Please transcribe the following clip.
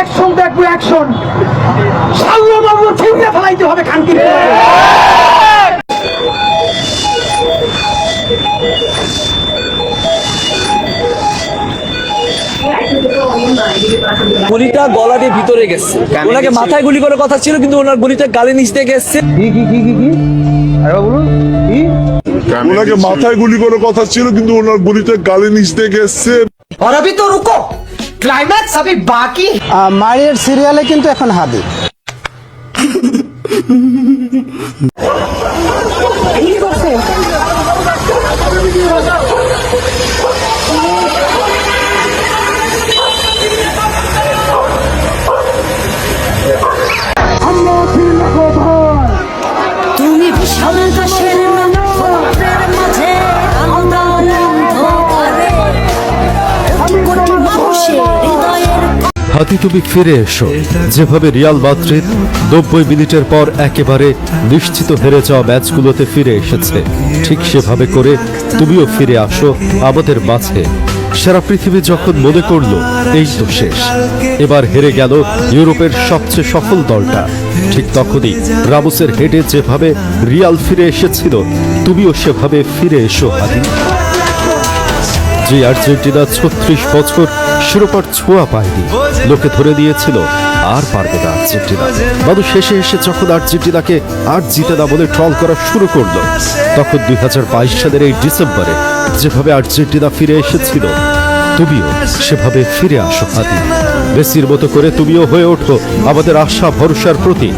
Action দেখব action. সাল্লবাবু ছিঁড়ে ফেলাইতে হবে খানকি গুলিটা গলা দিয়ে ভিতরে গেছে। ওনাকে মাথায় গুলি করার কথা ছিল কিন্তু ওনার গুলিটা গালে নিচ থেকে গেছে। কি কি কি কি ওনাকে মাথায় গুলি করার কথা ছিল কিন্তু ওনার গুলিটা গালে নিচ থেকে গেছে। আর তো রুকো। ক্লাইম্যাক্স আমি বাকি মায়ের সিরিয়ালে কিন্তু এখন হাবি। তুমি বিশাল হাতি তুমি ফিরে এসো। যেভাবে রিয়াল মাদ্রিদ নব্বই মিনিটের পর একেবারে নিশ্চিত হেরে যাওয়া ম্যাচগুলোতে ফিরে এসেছে, ঠিক সেভাবে করে তুমিও ফিরে আসো আমাদের মাঝে। সারা পৃথিবী যখন মনে করল এই তো শেষ, এবার হেরে গেল ইউরোপের সবচেয়ে সফল দলটা। ঠিক তখনই রামুসের হেডে যেভাবে রিয়াল ফিরে এসেছিল, তুমিও সেভাবে ফিরে এসো হাতি। যে আর্জেন্টিনা ছত্রিশ বছর শিরোপার ছোঁয়া পায়নি, লোকে ধরে দিয়েছিল, আর পারবে না আর্জেন্টিনা মানুষ শেষে এসে যখন আর্জেন্টিনাকে আর জিতে না বলে ট্রল করা শুরু করল, তখন দুই হাজার বাইশ সালের এই ডিসেম্বরে যেভাবে আর্জেন্টিনা ফিরে এসেছিল, তুমিও সেভাবে ফিরে আসো, হাতি। মেসির মতো করে তুমিও হয়ে ওঠো আমাদের আশা, ভরসার প্রতীক।